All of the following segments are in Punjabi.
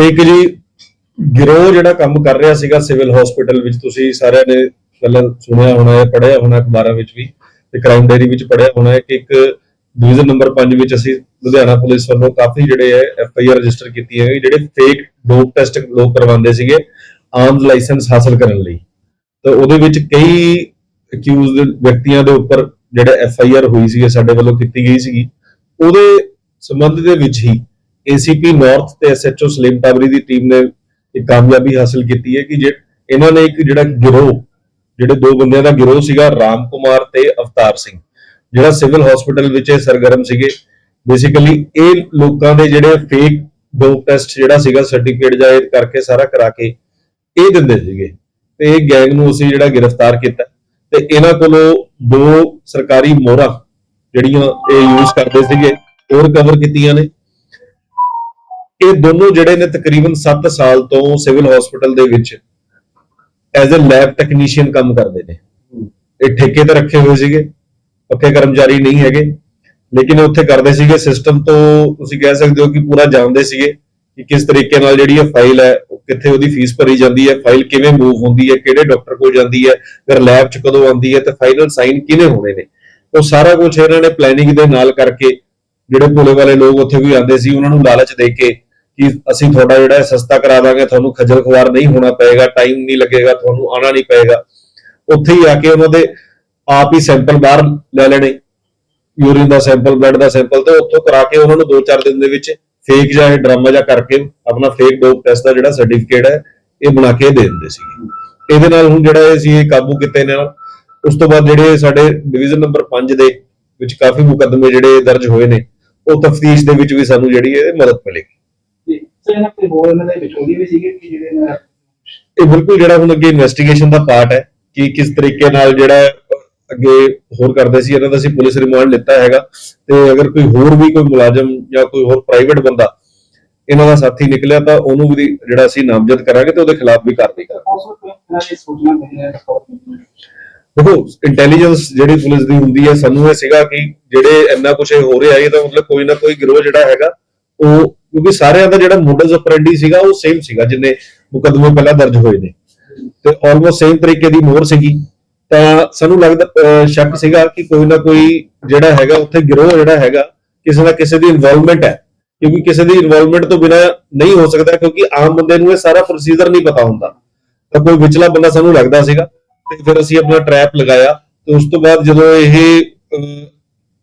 ਇੱਕ ਜੀ ਗਿਰੋਹ ਜਿਹੜਾ ਕੰਮ ਕਰ ਰਿਹਾ ਸੀਗਾ ਸਿਵਲ ਹਸਪੀਟਲ ਵਿੱਚ, ਤੁਸੀਂ ਸਾਰਿਆਂ ਨੇ ਪਹਿਲਾਂ ਸੁਣਿਆ ਹੋਣਾ ਹੈ, ਪੜ੍ਹਿਆ ਹੋਣਾ ਅਖਬਾਰਾਂ ਵਿੱਚ ਵੀ ਤੇ ਕ੍ਰਾਈਮ ਡਾਇਰੀ ਵਿੱਚ ਪੜ੍ਹਿਆ ਹੋਣਾ ਹੈ ਕਿ ਇੱਕ ਡਿਵੀਜ਼ਨ ਨੰਬਰ 5 ਵਿੱਚ ਅਸੀਂ ਲੁਧਿਆਣਾ ਪੁਲਿਸ ਵੱਲੋਂ ਕਾਫੀ ਜਿਹੜੇ ਹੈ ਐਫ ਆਈ ਆਰ ਰਜਿਸਟਰ ਕੀਤੀ ਹੈ, ਜਿਹੜੇ ਫੇਕ ਡੋਪ ਟੈਸਟ ਲੋਕ ਕਰਵਾਉਂਦੇ ਸੀਗੇ ਆਰਮਸ ਲਾਇਸੈਂਸ ਹਾਸਲ ਕਰਨ ਲਈ। ਤਾਂ ਉਹਦੇ ਵਿੱਚ ਕਈ ਅਕਿਊਜ਼ਡ ਵਿਅਕਤੀਆਂ ਦੇ ਉੱਪਰ ਜਿਹੜਾ ਐਫ ਆਈ ਆਰ ਹੋਈ ਸੀ ਸਾਡੇ ਵੱਲੋਂ ਕੀਤੀ ਗਈ ਸੀਗੀ, ਉਹਦੇ ਸੰਬੰਧ ਦੇ ਵਿੱਚ ਹੀ ਏਸੀਪੀ ਨਾਰਥ ਤੇ ਐਸਐਚਓ ਸਲੀਮ ਟਾਬਰੀ ਦੀ ਟੀਮ ਨੇ ਇੱਕ ਕਾਮਯਾਬੀ ਹਾਸਲ ਕੀਤੀ ਹੈ ਕਿ ਜੇ ਇਹਨਾਂ ਨੇ ਇੱਕ ਜਿਹੜਾ ਗਿਰੋਹ, ਜਿਹੜੇ ਦੋ ਬੰਦਿਆਂ ਦਾ ਗਿਰੋਹ ਸੀਗਾ, ਰਾਮ ਕੁਮਾਰ ਤੇ ਅਵਤਾਰ ਸਿੰਘ, ਜਿਹੜਾ ਸਿਵਲ ਹਸਪੀਟਲ ਵਿੱਚ ਸਰਗਰਮ ਸੀਗੇ। ਬੇਸਿਕਲੀ ਇਹ ਲੋਕਾਂ ਦੇ ਜਿਹੜੇ ਫੇਕ ਡੋਪ ਟੈਸਟ ਜਿਹੜਾ ਸੀਗਾ ਸਰਟੀਫਿਕੇਟ ਜਾਇਦ ਕਰਕੇ ਸਾਰਾ ਕਰਾ ਕੇ ਇਹ ਦਿੰਦੇ ਸੀਗੇ। ਤੇ ਇਹ ਗੈਂਗ ਨੂੰ ਅਸੀਂ ਜਿਹੜਾ ਗ੍ਰਿਫਤਾਰ ਕੀਤਾ। ਤੇ ਇਹਨਾਂ ਕੋਲੋਂ ਦੋ ਸਰਕਾਰੀ ਮੋਹਰਾਂ ਜਿਹੜੀਆਂ ਇਹ ਯੂਜ਼ ਕਰਦੇ ਸੀਗੇ ਉਹ ਰਿਕਵਰ ਕੀਤੀਆਂ ਨੇ। ਇਹ ਦੋਨੋਂ ਜਿਹੜੇ ਨੇ ਤਕਰੀਬਨ 7 ਸਾਲ ਤੋਂ ਸਿਵਲ ਹਸਪੀਟਲ ਦੇ ਵਿੱਚ ਐਜ਼ ਅ ਲੈਬ ਟੈਕਨੀਸ਼ੀਅਨ ਕੰਮ ਕਰਦੇ ਨੇ। ਇਹ ਠੇਕੇ ਤੇ ਰੱਖੇ ਹੋਏ ਸੀਗੇ, ਪੱਕੇ ਕਰਮਚਾਰੀ ਨਹੀਂ ਹੈਗੇ। ਲੇਕਿਨ ਉੱਥੇ ਕਰਦੇ ਸੀਗੇ ਸਿਸਟਮ ਤੋਂ ਤੁਸੀਂ ਕਹਿ ਸਕਦੇ ਹੋ ਕਿ ਪੂਰਾ ਜਾਣਦੇ ਸੀਗੇ ਕਿ ਕਿਸ ਤਰੀਕੇ ਨਾਲ ਜਿਹੜੀ ਇਹ ਫਾਈਲ ਹੈ, ਉਹ ਕਿੱਥੇ ਉਹਦੀ ਫੀਸ ਭਰੀ ਜਾਂਦੀ ਹੈ ਫਾਈਲ ਕਿਵੇਂ ਮੂਵ ਹੁੰਦੀ ਹੈ, ਕਿਹੜੇ ਡਾਕਟਰ ਕੋਲ ਜਾਂਦੀ ਹੈ ਫਿਰ ਲੈਬ 'ਚ ਕਦੋਂ ਆਉਂਦੀ ਹੈ, ਤੇ ਫਾਈਨਲ ਸਾਈਨ ਕਿਵੇਂ ਹੋਣੇ ਨੇ। ਉਹ ਸਾਰਾ ਕੁਝ ਇਹਨਾਂ ਨੇ ਪਲੈਨਿੰਗ ਦੇ ਨਾਲ ਕਰਕੇ ਜਿਹੜੇ ਭੋਲੇ ਵਾਲੇ ਲੋਕ ਉੱਥੇ ਵੀ ਆਉਂਦੇ ਸੀ, ਉਹਨਾਂ ਨੂੰ ਲਾਲਚ ਦੇ ਕੇ ਕਿ ਅਸੀਂ ਤੁਹਾਡਾ ਜਿਹੜਾ ਸਸਤਾ ਕਰਾ ਦਾਂਗੇ, ਤੁਹਾਨੂੰ ਖੱਜਲ ਖੁਆਰ ਨਹੀਂ ਹੋਣਾ ਪਏਗਾ ਟਾਈਮ ਨਹੀਂ ਲੱਗੇਗਾ, ਤੁਹਾਨੂੰ ਆਣਾ ਨਹੀਂ ਪਏਗਾ। ਉੱਥੇ ਹੀ ਆ ਕੇ ਉਹਨਾਂ ਦੇ ਆਪ ਹੀ ਸੈਂਪਲ ਬਾਹਰ ਲੈ ਲੈਣੇ। ਯੂਰਿਨ ਦਾ ਸੈਂਪਲ ਬਲੱਡ ਦਾ ਸੈਂਪਲ ਤੇ ਉੱਥੋਂ ਕਰਾ ਕੇ ਉਹਨਾਂ ਨੂੰ 2-4 ਦਿਨ ਦੇ ਵਿੱਚ ਫੇਕ ਜਾਂ ਡਰਾਮਾ ਜਾਂ ਕਰਕੇ ਆਪਣਾ ਫੇਕ ਡੋਪ ਟੈਸਟ ਦਾ ਜਿਹੜਾ ਸਰਟੀਫਿਕੇਟ ਹੈ, ਇਹ ਬਣਾ ਕੇ ਦੇ ਦਿੰਦੇ ਸੀਗੇ। ਇਹਦੇ ਨਾਲ ਹੁਣ ਜਿਹੜਾ ਇਹ ਸੀ, ਇਹ ਕਾਬੂ ਕੀਤੇ ਨੇ। ਉਸ ਤੋਂ ਬਾਅਦ ਜਿਹੜੇ ਸਾਡੇ ਡਿਵੀਜ਼ਨ ਨੰਬਰ 5 ਦੇ ਵਿੱਚ ਕਾਫੀ ਮੁਕੱਦਮੇ ਜਿਹੜੇ ਦਰਜ ਹੋਏ ਨੇ ਉਹ ਤਫਤੀਸ਼ ਦੇ ਵਿੱਚ ਵੀ ਸਾਨੂੰ ਜਿਹੜੀ ਇਹ ਮਦਦ ਮਿਲੇਗੀ। ਸਰ ਇਹਨਾਂ ਕੋਈ ਹੋਰ ਇਹਨਾਂ ਦੇ ਵਿਚੋਲੀ ਵੀ ਸੀਗੇ ਕਿ ਜਿਹੜੇ ਇਹ ਬਿਲਕੁਲ ਜਿਹੜਾ ਹੁਣ ਅੱਗੇ ਇਨਵੈਸਟੀਗੇਸ਼ਨ ਦਾ ਪਾਰਟ ਹੈ ਕਿ ਕਿਸ ਤਰੀਕੇ ਨਾਲ ਜਿਹੜਾ ਹੈ ਅੱਗੇ ਹੋਰ ਕਰਦੇ ਸੀ ਇਹਨਾਂ ਦਾ ਅਸੀਂ ਪੁਲਿਸ ਰਿਮਾਂਡ ਲਿੱਤਾ ਹੈਗਾ। ਤੇ ਅਗਰ ਕੋਈ ਹੋਰ ਵੀ ਕੋਈ ਮੁਲਾਜ਼ਮ ਜਾਂ ਕੋਈ ਹੋਰ ਪ੍ਰਾਈਵੇਟ ਬੰਦਾ ਇਹਨਾਂ ਦਾ ਸਾਥੀ ਨਿਕਲਿਆ ਤਾਂ ਉਹਨੂੰ ਵੀ ਜਿਹੜਾ ਅਸੀਂ ਨਾਮਜ਼ਦ ਕਰਾਂਗੇ ਤੇ ਉਹਦੇ ਖਿਲਾਫ ਵੀ ਕਾਰਵਾਈ ਕਰਾਂਗੇ। ਦੇਖੋ ਇੰਟੈਲੀਜੈਂਸ ਜਿਹੜੀ ਪੁਲਿਸ ਦੀ ਹੁੰਦੀ ਹੈ, ਸਾਨੂੰ ਇਹ ਸੀਗਾ ਕਿ ਜਿਹੜੇ ਇੰਨਾ ਕੁਝ ਹੋ ਰਿਹਾ, ਇਹ ਤਾਂ ਮਤਲਬ ਕੋਈ ਨਾ ਕੋਈ ਗਿਰੋਹ ਜਿਹੜਾ ਹੈਗਾ, ਉਹ ਕਿਉਂਕਿ ਸਾਰਿਆਂ ਦਾ ਜਿਹੜਾ ਮੋਡਲਸ ਆਪਰੈਂਡੀ ਸੀਗਾ, ਉਹ ਸੇਮ ਸੀਗਾ, ਜਿੰਨੇ ਮੁਕੱਦਮੇ ਪਹਿਲਾਂ ਦਰਜ ਹੋਏ ਨੇ। ਤੇ ਆਲਮੋਸਟ ਸੇਮ ਤਰੀਕੇ ਦੀ ਮੋਹਰ ਸੀਗੀ। ਤਾਂ ਸਾਨੂੰ ਲੱਗਦਾ ਸ਼ੱਕ ਸੀਗਾ ਕਿ ਕੋਈ ਨਾ ਕੋਈ ਜਿਹੜਾ ਹੈਗਾ, ਉੱਥੇ ਗਿਰੋਹ ਜਿਹੜਾ ਹੈਗਾ, ਕਿਸੇ ਨਾ ਕਿਸੇ ਦੀ ਇਨਵੋਲਵਮੈਂਟ ਹੈ। ਕਿਉਂਕਿ ਕਿਸੇ ਦੀ ਇਨਵੋਲਵਮੈਂਟ ਤੋਂ ਬਿਨਾ ਨਹੀਂ ਹੋ ਸਕਦਾ, ਕਿਉਂਕਿ ਆਮ ਬੰਦੇ ਨੂੰ ਇਹ ਸਾਰਾ ਪ੍ਰੋਸੀਜਰ ਨਹੀਂ ਪਤਾ ਹੁੰਦਾ। ਤਾਂ ਕੋਈ ਵਿਚਲਾ ਬੰਦਾ ਸਾਨੂੰ ਲੱਗਦਾ ਸੀਗਾ। ਤੇ ਫਿਰ ਅਸੀਂ ਆਪਣਾ ਟਰੈਪ ਲਗਾਇਆ ਤੇ ਉਸ ਤੋਂ ਬਾਅਦ ਜਦੋਂ ਇਹ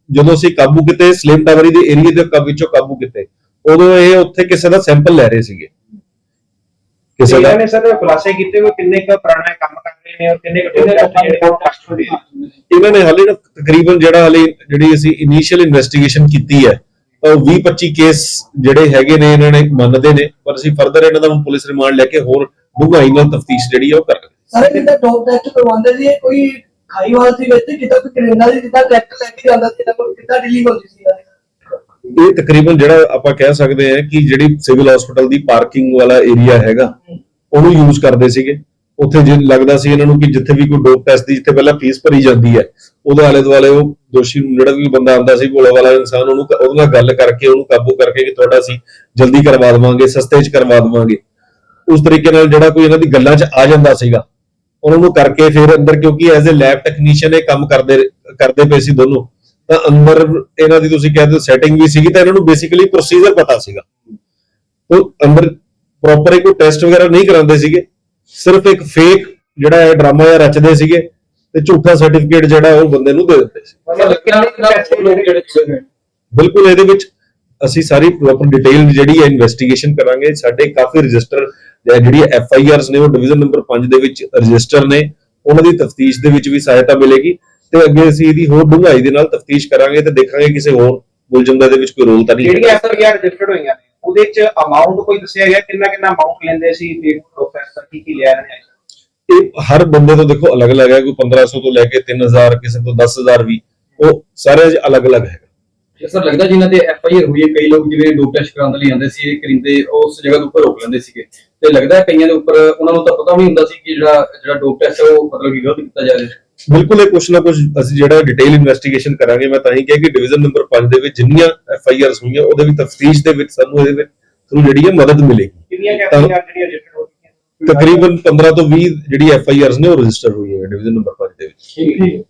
ਜਦੋਂ ਅਸੀਂ ਕਾਬੂ ਕੀਤੇ ਸਲਿਮ ਟਾਵਰੀ ਦੇ ਏਰੀਆ ਦੇ ਕਾ- ਵਿੱਚੋਂ ਕਾਬੂ ਕੀਤੇ ਉਦੋਂ ਇਹ ਉੱਥੇ ਕਿਸੇ ਦਾ ਸੈਂਪਲ ਲੈ ਰਹੇ ਸੀਗੇ। ਕਿਸੇ ਦਾ ਇਹਨਾਂ ਨੇ ਸਰ ਖੁਲਾਸੇ ਕੀਤੇ ਹੋਏ ਕਿੰਨੇ ਕੁ ਪੁਰਾਣਾ ਕੰਮ ਕਰ ਰਹੇ ਨੇ ਔਰ ਕਿੰਨੇ ਕੁ ਜਿਹੜੇ ਇਹਨਾਂ ਨੇ ਹਾਲੇ ਨਾ? ਤਕਰੀਬਨ ਜਿਹੜਾ ਹਾਲੇ ਜਿਹੜੀ ਅਸੀਂ ਇਨੀਸ਼ੀਅਲ ਇਨਵੈਸਟੀਗੇਸ਼ਨ ਕੀਤੀ ਹੈ ਤਾਂ 20 25 ਕੇਸ ਜਿਹੜੇ ਹੈਗੇ ਨੇ ਇਹਨਾਂ ਨੇ ਮੰਨਦੇ ਨੇ ਪਰ ਅਸੀਂ ਫਰਦਰ ਇਹਨਾਂ ਦਾ ਹੁਣ ਪੁਲਿਸ ਰਿਮਾਂਡ ਲੈ ਕੇ ਹੋਰ ਡੂੰਘਾਈ ਨਾਲ ਤਫਤੀਸ਼ ਜਿਹੜੀ ਹੈ ਉਹ ਕਰਾਂਗੇ ਸਾਰੇ ਜਿੱਦਾਂ ਟੌਪ ਟੈਸਟ ਕਰਵਾਉਂਦੇ ਸੀ, ਇਹ ਕੋਈ ਖਾਈ ਸੀ ਵਿੱਚ, ਜਿੱਦਾਂ ਕੋਈ ਕਰੇਨਾ ਦੀ ਜਿੱਦਾਂ ਟਰੈਕਟਰ ਲੈ ਕੇ ਜਾਂਦਾ ਸੀ ਇਹਨਾਂ ਕੋਲ ਕਿੱਦਾਂ ਡੀਲਿੰਗ ਹੁੰਦੀ ਸੀ ਯਾਰ। ਇਹ ਤਕਰੀਬਨ ਜਿਹੜਾ ਆਪਾਂ ਕਹਿ ਸਕਦੇ ਹਾਂ ਕਿ ਜਿਹੜੀ ਸਿਵਲ ਹਸਪੀਟਲ ਦੀ ਪਾਰਕਿੰਗ ਵਾਲਾ ਏਰੀਆ ਹੈਗਾ, ਉਹਨੂੰ ਯੂਜ਼ ਕਰਦੇ ਸੀਗੇ। ਉੱਥੇ ਜੇ, ਲੱਗਦਾ ਸੀ ਇਹਨਾਂ ਨੂੰ ਕਿ ਜਿੱਥੇ ਵੀ ਕੋਈ ਡੋਪ ਟੈਸਟ ਦੀ, ਜਿੱਥੇ ਪਹਿਲਾਂ ਫੀਸ ਭਰੀ ਜਾਂਦੀ ਹੈ, ਉਹਦੇ ਆਲੇ ਦੁਆਲੇ ਉਹ ਦੋਸ਼ੀ ਨੂੰ, ਜਿਹੜਾ ਵੀ ਬੰਦਾ ਆਂਦਾ ਸੀ, ਭੋਲਾ ਵਾਲਾ ਇਨਸਾਨ, ਉਹਨੂੰ ਉਹਦੇ ਨਾਲ ਗੱਲ ਕਰਕੇ ਉਹਨੂੰ ਕਾਬੂ ਕਰਕੇ ਕਿ ਤੁਹਾਡਾ ਅਸੀਂ ਜਲਦੀ ਕਰਵਾ ਦੇਵਾਂਗੇ, ਸਸਤੇ 'ਚ ਕਰਵਾ ਦੇਵਾਂਗੇ। ਉਸ ਤਰੀਕੇ ਨਾਲ ਜਿਹੜਾ ਕੋਈ ਇਹਨਾਂ ਦੀ ਗੱਲਾਂ 'ਚ ਆ ਜਾਂਦਾ ਸੀਗਾ ਉਹਨਾਂ ਨੂੰ ਕਰਕੇ ਫਿਰ ਅੰਦਰ ਕਿਉਂਕਿ ਐਜ਼ ਅ ਲੈਬ ਟੈਕਨੀਸ਼ੀਅਨ ਇਹ ਕੰਮ ਕਰਦੇ ਕਰਦੇ ਪਏ ਸੀ ਦੋਨੋਂ। ਤਾਂ ਅੰਦਰ ਇਹਨਾਂ ਦੀ ਤੁਸੀਂ ਕਹਿੰਦੇ ਸੈਟਿੰਗ ਵੀ ਸੀਗੀ ਤਾਂ ਇਹਨਾਂ ਨੂੰ ਬੇਸਿਕਲੀ ਪ੍ਰੋਸੀਜਰ ਪਤਾ ਸੀਗਾ। ਉਹ ਅੰਦਰ ਪ੍ਰੋਪਰ ਇੱਕ ਟੈਸਟ ਵਗੈਰਾ ਨਹੀਂ ਕਰਾਉਂਦੇ ਸੀਗੇ। ਸਿਰਫ ਇੱਕ ਫੇਕ ਜਿਹੜਾ ਹੈ ਡਰਾਮਾ ਜਿਹਾ ਰਚਦੇ ਸੀਗੇ ਤੇ ਝੂਠਾ ਸਰਟੀਫਿਕੇਟ ਜਿਹੜਾ ਉਹ ਬੰਦੇ ਨੂੰ ਦੇ ਦਿੰਦੇ ਸੀ। ਬਿਲਕੁਲ ਇਹਦੇ ਵਿੱਚ ਅਸੀਂ ਸਾਰੀ ਪ੍ਰੋਪਰ ਡਿਟੇਲ ਜਿਹੜੀ ਹੈ ਇਨਵੈਸਟੀਗੇਸ਼ਨ ਕਰਾਂਗੇ। ਸਾਡੇ ਕਾਫੀ ਰਜਿਸਟਰ ਜਿਹੜੀ ਐਫ ਆਈ ਆਰਸ ਨੇ ਉਹ ਡਿਵੀਜ਼ਨ ਨੰਬਰ 5 ਦੇ ਵਿੱਚ ਰਜਿਸਟਰ ਨੇ ਉਹਨਾਂ ਦੀ ਤਫਤੀਸ਼ ਦੇ ਵਿੱਚ ਵੀ ਸਹਾਇਤਾ ਮਿਲੇਗੀ ਤੇ ਅੱਗੇ ਅਸੀਂ ਇਹਦੀ ਹੋਰ ਡੂੰਘਾਈ ਦੇ ਨਾਲ ਤਫਤੀਸ਼ ਕਰਾਂਗੇ ਤੇ ਦੇਖਾਂਗੇ ਕਿਸੇ ਹੋਰ ਮੁਲਜ਼ਮ ਦਾ ਵਿੱਚ ਕੋਈ ਰੋਲ ਤਾਂ ਨਹੀਂ ਜਿਹੜੀਆਂ ਹੈ ਐਫ ਆਈ ਆਰ ਰਜਿਸਟਰਡ ਹੋਈਆਂ ਨੇ ਉਹਦੇ ਚ ਅਮਾਉਂਟ ਕੋਈ ਦੱਸਿਆ ਗਿਆ? ਕਿੰਨਾ ਕਿੰਨਾ ਅਮਾਉਂਟ ਲੈਂਦੇ ਸੀ? ਫੇਕ ਪ੍ਰੋਫੈਸਰ ਕੀ ਕੀ ਲਿਆ ਰਹੇ ਨੇ? ਇਹ ਹਰ ਬੰਦੇ ਤੋਂ ਦੇਖੋ ਅਲੱਗ-ਅਲੱਗ ਹੈ ਕੋਈ 1500 ਤੋਂ ਲੈ ਕੇ 3000 ਕਿਸੇ ਤੋਂ 10000 ਵੀ ਉਹ ਸਾਰੇ ਅਲੱਗ-ਅਲੱਗ ਹੈ ਸਰ ਲੱਗਦਾ ਜਿਨ੍ਹਾਂ ਤੇ ਐਫ ਆਈ ਆਰ ਹੋਈ ਹੈ ਕਈ ਲੋਕ ਜਿਵੇਂ ਡੋਪ ਟੈਸਟ ਕਰਾਉਣ ਦੇ ਲਈ ਆਉਂਦੇ ਸੀ ਇਹ ਕਰਿੰਦੇ ਉਸ ਜਗ੍ਹਾ ਦੇ ਉੱਪਰ ਰੋਕ ਲੈਂਦੇ ਸੀਗੇ। ਤੇ ਲੱਗਦਾ ਹੈ ਕਈਆਂ ਦੇ ਉੱਪਰ ਉਹਨਾਂ ਨੂੰ ਤਾਂ ਪਤਾ ਵੀ ਨਹੀਂ ਹੁੰਦਾ ਸੀ ਕਿ ਜਿਹੜਾ ਜਿਹੜਾ ਡੋਪ ਟੈਸਟ ਹੈ ਉਹ ਮਤਲਬ ਕਿ ਗਲਤ ਕੀਤਾ ਜਾ ਰਿਹਾ ਹੈ। ਬਿਲਕੁਲ ਇਹ ਕੁਛ ਨਾ ਕੁਛ ਅਸੀਂ ਜਿਹੜਾ ਡਿਟੇਲ ਇਨਵੈਸਟੀਗੇਸ਼ਨ ਕਰਾਂਗੇ ਮੈਂ ਤਾਂ ਹੀ ਕਿਹਾ ਕਿ ਡਿਵੀਜ਼ਨ ਨੰਬਰ 5 ਦੇ ਵਿੱਚ ਜਿੰਨੀਆਂ ਐਫ ਆਈ ਆਰਸ ਹੋਈਆਂ ਉਹਦੇ ਵਿੱਚ ਤਫਤੀਸ਼ ਦੇ ਵਿੱਚ ਸਾਨੂੰ ਇਹਦੇ ਵਿੱਚ ਥਰੂ ਜਿਹੜੀ ਹੈ ਮਦਦ ਮਿਲੇਗੀ। ਕਿੰਨੀਆਂ ਕੈਪੀਆਂ ਜਿਹੜੀਆਂ ਰਜਿਸਟਰਡ ਹੋ ਚੁੱਕੀਆਂ? ਤਕਰੀਬਨ 15 ਤੋਂ 20 ਜਿਹੜੀ ਐਫ ਆਈ ਆਰਸ ਨੇ ਉਹ ਰਜਿਸਟਰ ਹੋਈ ਹੈ ਡਿਵੀਜ਼ਨ ਨੰਬਰ 5 ਦੇ ਵਿੱਚ। ਠੀਕ ਹੈ।